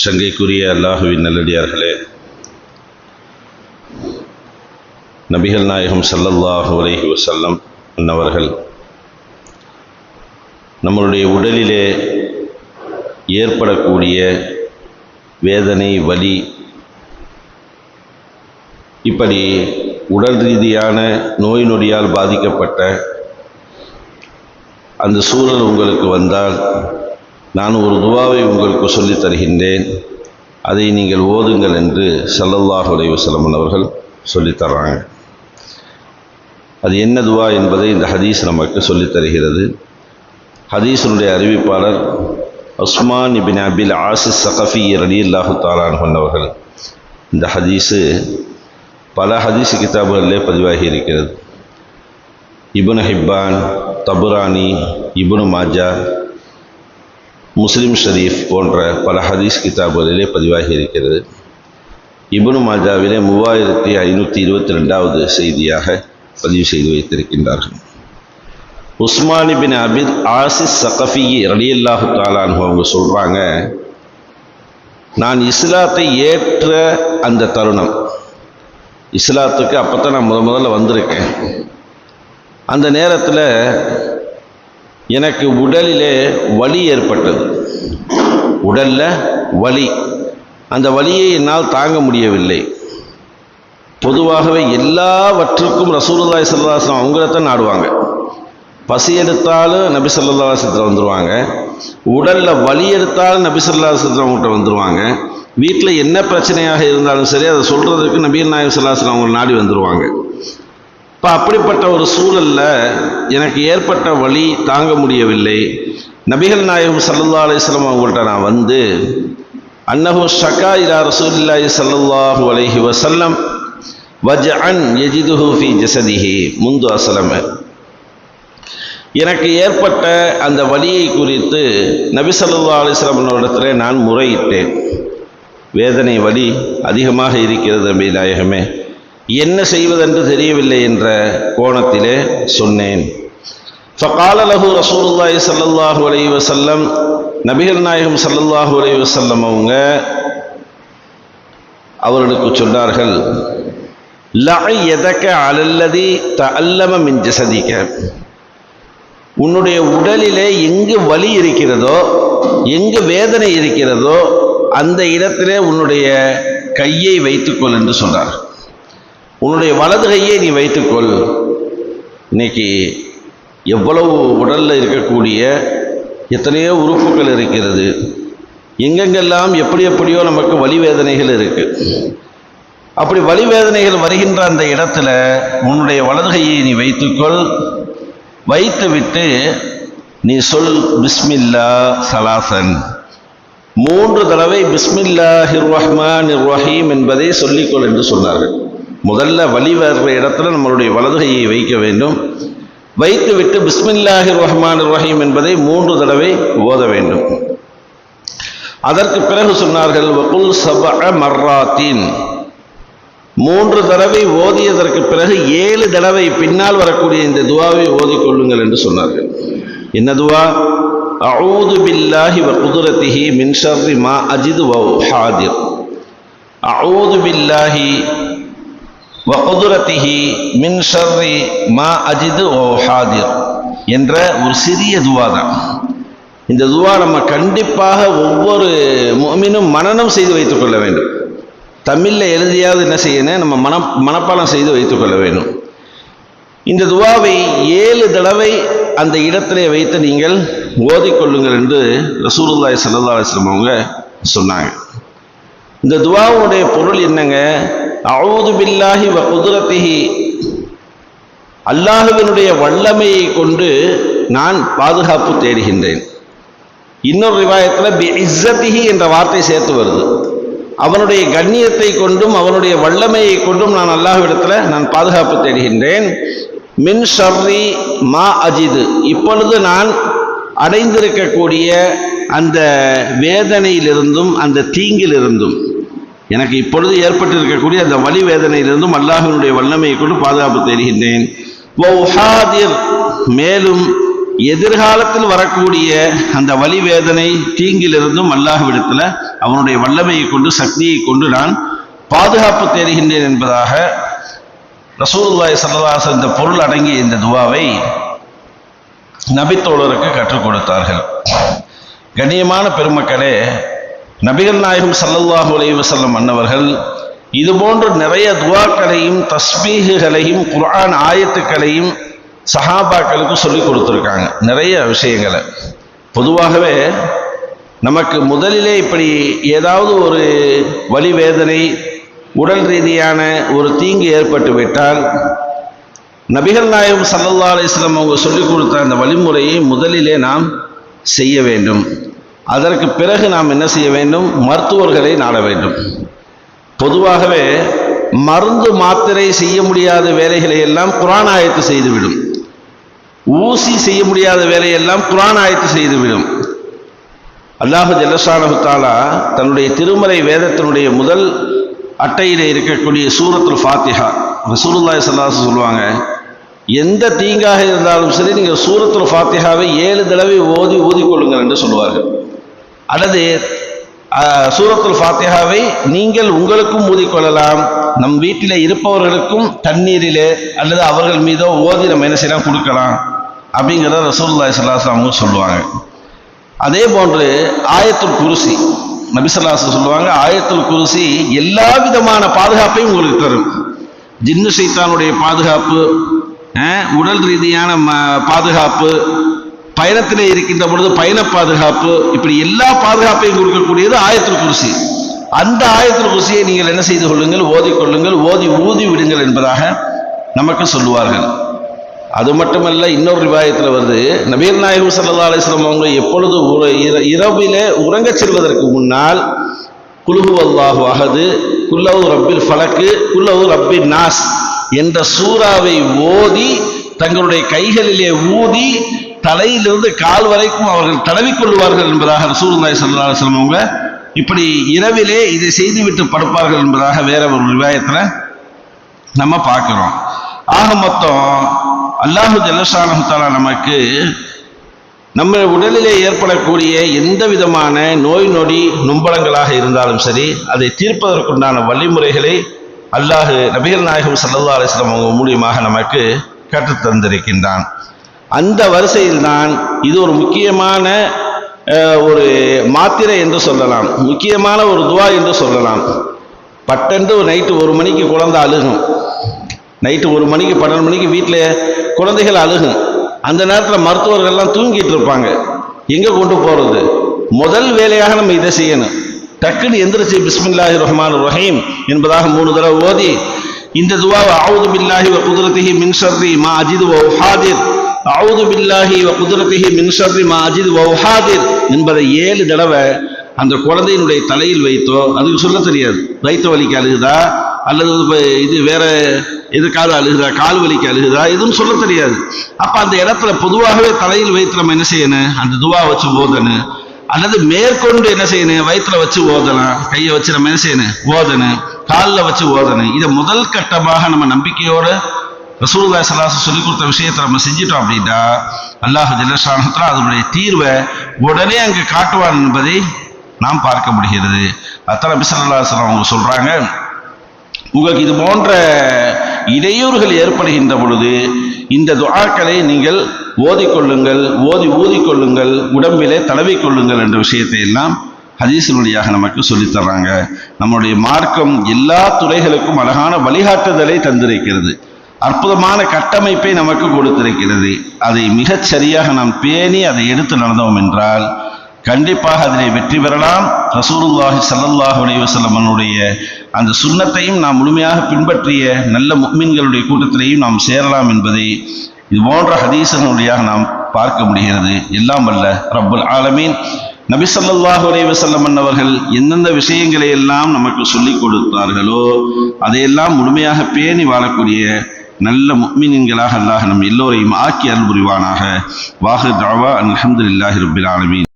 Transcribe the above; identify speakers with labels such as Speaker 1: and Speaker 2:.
Speaker 1: சங்கைக்குரிய அல்லாஹுவின் நல்லடியார்களே நபிகள் நாயகம் சல்லல்லாஹு அலஹி வசல்லம் அன்னவர்கள் நம்மளுடைய உடலிலே ஏற்படக்கூடிய வேதனை வலி இப்படி உடல் ரீதியான நோய் நொடியால் பாதிக்கப்பட்ட அந்த சூழல் உங்களுக்கு வந்தால் நான் ஒரு துவாவை உங்களுக்கு சொல்லித் தருகின்றேன். அதை நீங்கள் ஓதுங்கள் என்று ஸல்லல்லாஹு அலைஹி அவர்கள் சொல்லித்தர்றாங்க அது என்ன துவா என்பதை இந்த ஹதீஸ் நமக்கு சொல்லித் தருகிறது. ஹதீஸினுடைய அறிவிப்பாளர் Usman ibn Abil Aas Saqafi ரலியல்லாஹு தாலான் கொண்டவர்கள் இந்த ஹதீஸு பல ஹதீஸ் கிதாபுகளிலே பதிவாகி இருக்கிறது. இபுன் ஹிப்பான் தபுரானி இபுனு மாஜா முஸ்லிம் ஷரீஃப் போன்ற பல ஹதீஸ் கிதாபுகளிலே பதிவாகி இருக்கிறது இபுனு மாஜாவிலே மூவாயிரத்தி ஐநூற்றி இருபத்தி ரெண்டாவது செய்தியாக பதிவு செய்து வைத்திருக்கின்றார்கள். Usmani bin Abid Aas Saqafi ரலியல்லாஹு தாலான் அவங்க சொல்கிறாங்க நான் இஸ்லாத்தை ஏற்ற அந்த தருணம் இஸ்லாத்துக்கு அப்போ தான் நான் முத முதல்ல வந்திருக்கேன். அந்த நேரத்தில் எனக்கு உடலிலே வலி ஏற்பட்டது. உடலில் வலி. அந்த வலியை என்னால் தாங்க முடியவில்லை. பொதுவாகவே எல்லாவற்றுக்கும் ரசூலுல்லாய் சல்லாஸ்லாம் அவங்களத்தான் நாடுவாங்க. பசி எடுத்தாலும் நபி சொல்லாசத்தில் வந்துடுவாங்க உடலில் வலி எடுத்தாலும் நபி சொல்லாசத்தில் அவங்ககிட்ட வந்துடுவாங்க வீட்டில் என்ன பிரச்சனையாக இருந்தாலும் சரி அதை சொல்கிறதுக்கு நபீர் நாயகம் சல்லாஸ்லாம் அவங்க நாடி வந்துடுவாங்க இப்போ அப்படிப்பட்ட ஒரு சூழலில் எனக்கு ஏற்பட்ட வழி தாங்க முடியவில்லை. நபிகள் நாயகம் சல்லல்லா அலிஸ்லாம் அவங்கள்ட்ட நான் வந்து அன்னஹு ஷக்கா இரா ரசூலில்லாஹி சல்லல்லாஹு அலஹி வசல்லம் வஜ்அன் யஜிதுஹு ஃபி ஜசதிஹி. முந்து அசலம எனக்கு ஏற்பட்ட அந்த வழியை குறித்து நபி சல்லா அலிஸ்லாமிடத்தில் நான் முறையிட்டேன். வேதனை வலி அதிகமாக இருக்கிறது நபி நாயகமே. என்ன செய்வதென்று தெரியவில்லை என்ற கோணத்திலே சொன்னேன். ஃபகால லஹு ரசூலுல்லாஹி ஸல்லல்லாஹு அலைஹி வஸல்லம் நபிகள் நாயகம் சல்லல்லாஹு அலைஹி வசல்லம் அவங்க அவர்களுக்கு சொன்னார்கள் லஅயதக அலல்லதி தஅல்லம மின் ஜஸதிக உன்னுடைய உடலிலே எங்கு வலி இருக்கிறதோ எங்கு வேதனை இருக்கிறதோ அந்த இடத்திலே உன்னுடைய கையை வைத்துக்கொள் என்று சொன்னார். உன்னுடைய வலது கையை நீ வைத்துக்கொள். இன்னைக்கு எவ்வளவு உடலில் இருக்கக்கூடிய எத்தனையோ உறுப்புகள் இருக்கிறது. எங்கெங்கெல்லாம் எப்படி எப்படியோ நமக்கு வலி வேதனைகள் அப்படி வலி வேதனைகள் வருகின்ற அந்த இடத்துல உன்னுடைய வலது கையை நீ வைத்துக்கொள். வைத்துவிட்டு நீ சொல் பிஸ்மில்லா சலாசன். மூன்று தடவை பிஸ்மில்லாஹிர் ரஹ்மான் ரஹீம் என்பதை சொல்லிக்கொள் என்று சொன்னார்கள். முதல்ல வழி வர்ற இடத்துல நம்மளுடைய வலதுகையை வைக்க வேண்டும். வைத்துவிட்டு பிஸ்மில்லாஹிர் ரஹ்மான் ரஹீம் என்பதை மூன்று தடவை ஓத வேண்டும். அதற்கு பிறகு சொன்னார்கள் வகுல் சப மர்ராத்தின். மூன்று தடவை ஓதியதற்கு பிறகு ஏழு தடவை பின்னால் வரக்கூடிய இந்த துவாவை ஓதிக்கொள்ளுங்கள் என்று சொன்னார்கள். என்ன துவா? அவுது பில்லாஹி வ குதுரத்திஹி மின்ஷர் மா அஜிது வ ஹாதிர் அவுது பில்லாஹி வகுதுரத்திஹி மின்ஷர் மின் ஷர்ரி மா அஜிது ஓ ஹாதிர் என்ற ஒரு சிறிய துவா தான். இந்த துவா நம்ம கண்டிப்பாக ஒவ்வொரு முமினும் மனனம் செய்து வைத்துக் கொள்ள வேண்டும். தமிழில் எழுதியாவது என்ன செய்யணும்? நம்ம மன மனப்பாடம் செய்து வைத்துக்கொள்ள வேண்டும். இந்த துவாவை ஏழு தடவை அந்த இடத்திலே வைத்து நீங்கள் ஓதிக்கொள்ளுங்கள் என்று ரசூலுல்லாய் சல்லா அலிஸ்லம் அவங்க சொன்னாங்க. இந்த துவாவுடைய பொருள் என்னங்க? அவுது பில்லாஹி வ குதிரத்திஹி. அல்லாஹுவினுடைய வல்லமையை கொண்டு நான் பாதுகாப்பு தேடுகின்றேன். இன்னொரு ரிவாயத்தில் பி இஸ்ஸத்திஹி என்ற வார்த்தை சேர்த்து வருது. அவனுடைய கண்ணியத்தை கொண்டும் அவனுடைய வல்லமையை கொண்டும் நான் அல்லாஹ்விடத்தில் நான் பாதுகாப்பு தேடுகின்றேன். மின் ஷர்ரி மா அஜிது. இப்பொழுது நான் அடைந்திருக்கக்கூடிய அந்த வேதனையிலிருந்தும் அந்த தீங்கிலிருந்தும் எனக்கு இப்பொழுது ஏற்பட்டிருக்கக்கூடிய அந்த வலி வேதனையிலிருந்தும் அல்லாஹினுடைய வல்லமையை கொண்டு பாதுகாப்பு தேடுகின்றேன். மேலும் எதிர்காலத்தில் வரக்கூடிய அந்த வலி வேதனை தீங்கிலிருந்தும் அல்லாஹ்விடத்தில் அவனுடைய வல்லமையை கொண்டு சக்தியை கொண்டு நான் பாதுகாப்பு தேடுகின்றேன் என்பதாக ரசூலுல்லாஹி ஸல்லல்லாஹு இந்த பொருள் அடங்கிய இந்த துவாவை நபித்தோழருக்கு கற்றுக் கொடுத்தார்கள். கண்ணியமான பெருமக்களே நபிகள் நாயகம் சல்லல்லாஹு அலைஹி வஸல்லம் அன்னவர்கள் இது போன்று நிறைய துவாக்களையும் தஸ்பீகுகளையும் குரான் ஆயத்துக்களையும் சஹாபாக்களுக்கு சொல்லி கொடுத்துருக்காங்க. நிறைய விஷயங்களை. பொதுவாகவே நமக்கு முதலிலே இப்படி ஏதாவது ஒரு வலி வேதனை உடல் ரீதியான ஒரு தீங்கு ஏற்பட்டு விட்டால் நபிகள் நாயகம் சல்லல்லா அலிஸ்லாம் அவங்க சொல்லிக் கொடுத்த அந்த வழிமுறையை முதலிலே நாம் செய்ய வேண்டும். அதற்கு பிறகு நாம் என்ன செய்ய வேண்டும்? மருத்துவர்களை நாட வேண்டும். பொதுவாகவே மருந்து மாத்திரை செய்ய முடியாத வேலைகளை எல்லாம் குரான் ஆயத்து செய்துவிடும். ஊசி செய்ய முடியாத வேலையெல்லாம் குரான் ஆயத்து செய்துவிடும். அல்லாஹு ஜல்லஷானஹு தாலா தன்னுடைய திருமறை வேதத்தினுடைய முதல் அட்டையிலே இருக்கக்கூடிய சூரத்துல் ஃபாத்திஹா ரசூலுல்லாய் ஸல்லல்லாஹு சொல்லுவாங்க எந்த தீங்காக இருந்தாலும் சரி நீங்கள் சூரத்துல் ஃபாத்திஹாவை ஏழு தடவை ஓதி ஊதிக்கொள்ளுங்கள் என்று சொல்லுவார்கள். அல்லது சூரத்துல் ஃபாத்திஹாவை நீங்கள் உங்களுக்கும் ஊதிக்கொள்ளலாம். நம் வீட்டில் இருப்பவர்களுக்கும் தண்ணீரிலே அல்லது அவர்கள் மீதோ ஓதி நம்ம என்ன செய்யலாம் கொடுக்கலாம். அப்படிங்கிறத ரசூலுல்லாஹி ஸல்லல்லாஹு சொல்லுவாங்க. அதே போன்று ஆயத்துல் குருசி நபிசல்லாஸ் சொல்லுவாங்க ஆயத்துல் குருசி எல்லா விதமான பாதுகாப்பையும் உங்களுக்கு தரும். ஜின்னு சைத்தானுடைய பாதுகாப்பு உடல் ரீதியான ம- பாதுகாப்பு பயணத்திலே இருக்கின்ற பொழுது பயண பாதுகாப்பு இப்படி எல்லா பாதுகாப்பையும் கொடுக்கக்கூடியது ஆயத்தில் குருசி. அந்த ஆயத்தில் குருசியை நீங்கள் என்ன செய்து கொள்ளுங்கள் ஓதி கொள்ளுங்கள் ஓதி ஊதி விடுங்கள் என்பதாக நமக்கு சொல்லுவார்கள். அது மட்டுமல்ல இன்னொரு விவாயத்தில் வருது நபீர் நாயகம் சல்லா அலிஸ்லாம் அவங்க எப்பொழுது உற- இர- இரவிலே உறங்கச் செல்வதற்கு முன்னால் குலுஹு அல்லாஹு அகது குல்லவு ரப்பில் ஃபலக்கு குல்லவு ரப்பில் நாஸ் என்ற சூறாவை ஓதி தங்களுடைய கைகளிலே ஊதி தலையிலிருந்து கால் வரைக்கும் அவர்கள் தடவிக்கொள்வார்கள் என்பதாக ரசூலுல்லாஹி சல்லா அலைஹி அவங்க இப்படி இரவிலே இதை செய்துவிட்டு படுப்பார்கள் என்பதாக வேற ஒரு விவாயத்தில் நம்ம பார்க்கிறோம். ஆக மொத்தம் அல்லாஹு ஜல்லஷானஹு நமக்கு நம்ம உடலிலே ஏற்படக்கூடிய எந்த விதமான நோய் நொடி நும்பலங்களாக இருந்தாலும் சரி அதை தீர்ப்பதற்குண்டான வழிமுறைகளை அல்லாஹு நபிகள் நாயகம் சல்லா அலிஸ்லாம் அவங்க மூலியமாக நமக்கு கற்றுத்தந்திருக்கின்றான். அந்த வரிசையில்தான் இது ஒரு முக்கியமான ஒரு மாத்திரை என்று சொல்லலாம். முக்கியமான ஒரு துவா என்று சொல்லலாம். பட்டென்று நைட்டு ஒரு மணிக்கு குழந்தை அழுகும். நைட்டு ஒரு மணிக்கு பன்னெண்டு மணிக்கு வீட்டில் குழந்தைகள் அழுகும். அந்த நேரத்தில் மருத்துவர்கள்லாம் தூங்கிட்டு இருப்பாங்க. எங்கே கொண்டு போகிறது முதல் வேலையாக நம்ம இதை செய்யணும். டக்குன்னு எந்திரிச்சு பிஸ்மில்லாஹி ரஹ்மான் ரஹீம் என்பதாக மூணு தடவை ஓதி இந்த துவாவை ஆவுது பில்லாஹி வ குதிரத்திஹி மா அஜிது ஓ ஹாதிர் அவுது பில்லாஹி வ குதிரத்திஹி மின் ஷர்ரி மா என்பதை ஏழு தடவை அந்த குழந்தையினுடைய தலையில் வைத்தோ அதுக்கு சொல்ல தெரியாது. வயிற்று வலிக்கு அழுகுதா? அல்லது இது வேற எதுக்காவது அழுகுதா? கால் வலிக்கு அழுகுதா? எதுவும் சொல்ல தெரியாது. அப்ப அந்த இடத்துல பொதுவாகவே தலையில் வைத்து நம்ம என்ன செய்யணும்? அந்த துவா வச்சு ஓதணும். அல்லது மேற்கொண்டு என்ன செய்யணும்? வயிற்றுல வச்சு ஓதலாம். கையை வச்சு நம்ம என்ன செய்யணும்? ஓதணும். காலில் வச்சு ஓதணும். இதை முதல் கட்டமாக நம்ம நம்பிக்கையோட ரசூல்லா சலாசு சொல்லிக் கொடுத்த விஷயத்தை நம்ம செஞ்சிட்டோம் அப்படின்னா அல்லாஹ் ஜல்லஷானத்துல அதனுடைய தீர்வை உடனே அங்கு காட்டுவான் என்பதை நாம் பார்க்க முடிகிறது. அத்தனை பிசல்லாஸ்லாம் அவங்க சொல்கிறாங்க உங்களுக்கு இது போன்ற இடையூறுகள் ஏற்படுகின்ற பொழுது இந்த துவாக்களை நீங்கள் ஓதிக்கொள்ளுங்கள் ஓதி ஊதிக்கொள்ளுங்கள் உடம்பிலே தடவிக்கொள்ளுங்கள் என்ற விஷயத்தை எல்லாம் ஹதீஸின் வழியாக நமக்கு சொல்லித் தர்றாங்க. நம்முடைய மார்க்கம் எல்லா துறைகளுக்கும் அழகான வழிகாட்டுதலை தந்திருக்கிறது. அற்புதமான கட்டமைப்பை நமக்கு கொடுத்திருக்கிறது. அதை மிகச் சரியாக நாம் பேணி அதை எடுத்து நடந்தோம் என்றால் கண்டிப்பாக அதிலே வெற்றி பெறலாம். ரசூலுல்லாஹி ஸல்லல்லாஹு அலைஹி வஸல்லமனுடைய அந்த சுண்ணத்தையும் நாம் முழுமையாக பின்பற்றிய நல்ல முக்மீன்களுடைய கூட்டத்திலேயும் நாம் சேரலாம் என்பதை இது போன்ற ஹதீசனுடையாக நாம் பார்க்க முடிகிறது. எல்லாம் வல்ல ரப்புல் ஆலமீன். நபி ஸல்லல்லாஹு அலைஹி அவர்கள் எந்தெந்த விஷயங்களை எல்லாம் நமக்கு சொல்லிக் கொடுத்தார்களோ அதையெல்லாம் முழுமையாக பேணி வாழக்கூடிய நல்ல முக்மின்களாக அல்லாஹ் நம் எல்லோரையும் ஆக்கி அருள் புரிவானாக. தாவா அல்ஹம்துலில்லாஹி ரப்பில் ஆலமீன்.